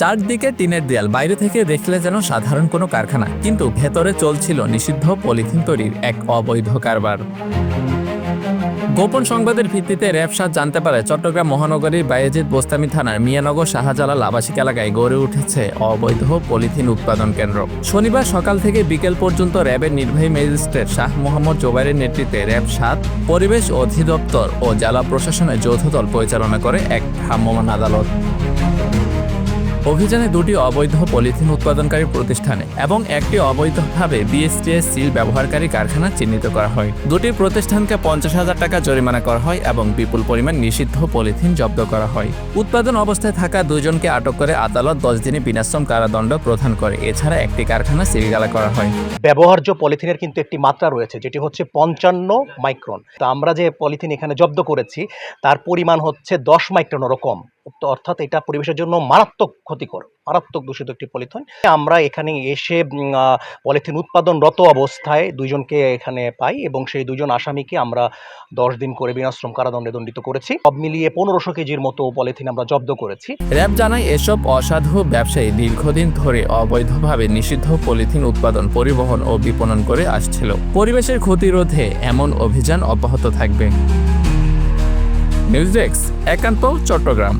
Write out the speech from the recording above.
চারদিকে টিনের দেয়াল, বাইরে থেকে দেখলে যেন সাধারণ কোনো কারখানা। কিন্তু ভেতরে চলছিল নিষিদ্ধ পলিথিন তৈরির এক অবৈধ কারবার। গোপন সংবাদের ভিত্তিতে র্যাবসাদ জানতে পারে, চট্টগ্রাম মহানগরীর বায়েজিদ বোস্তামি থানার মিয়ানগর শাহজালাল আবাসিক এলাকায় গড়ে উঠেছে অবৈধ পলিথিন উৎপাদন কেন্দ্র। শনিবার সকাল থেকে বিকেল পর্যন্ত র্যাবের নির্বাহী ম্যাজিস্ট্রেট শাহ মোহাম্মদ জোবাইরের নেতৃত্বে র্যাব সাত, পরিবেশ অধিদপ্তর ও জেলা প্রশাসনের যৌথ দল পরিচালনা করে এক ভ্রাম্যমাণ আদালত। অভিযানে দুটি অবৈধ পলিথিন উৎপাদনকারী প্রতিষ্ঠানে এবং একটি অবৈধভাবে বিএসটিএস সিল ব্যবহারকারী কারখানা চিহ্নিত করা হয়। দুটি প্রতিষ্ঠানকে পঞ্চাশ হাজার টাকা জরিমানা করা হয় এবং বিপুল পরিমাণ নিষিদ্ধ পলিথিন জব্দ করা হয়। উৎপাদন অবস্থায় থাকা দুজনকে আটক করে আদালত দশ দিনে বিনাশ্রম কারাদণ্ড প্রদান করে। এছাড়া একটি কারখানা সিলগালা করা হয়। ব্যবহার্য পলিথিনের কিন্তু একটি মাত্রা রয়েছে, যেটি হচ্ছে পঞ্চান্ন মাইক্রন। তো আমরা যে পলিথিন এখানে জব্দ করেছি, তার পরিমাণ হচ্ছে দশ মাইক্রনেরও কম। তো অর্থাৎ এটা পরিবেশের জন্য মারাত্মক ক্ষতিকর, মারাত্মক দূষিত একটি পলিথিন। আমরা এখানে এসে পলিথিন উৎপাদনরত অবস্থায় দুইজনকে এখানে পাই এবং সেই দুজন আসামিকে আমরা দশ দিন করে বিনাশ্রম কারাদণ্ডে দণ্ডিত করেছি। সব মিলিয়ে পনেরোশো কেজির মতো পলিথিন আমরা জব্দ করেছি। র্যাব জানায় এসব অসাধু ব্যবসায়ী দীর্ঘদিন ধরে অবৈধভাবে নিষিদ্ধ পলিথিন উৎপাদন, পরিবহন ও বিপণন করে আসছিল। পরিবেশের ক্ষতি রোধে এমন অভিযান অব্যাহত থাকবে। নিউজ ডেস্ক একান্ত চট্টগ্রাম।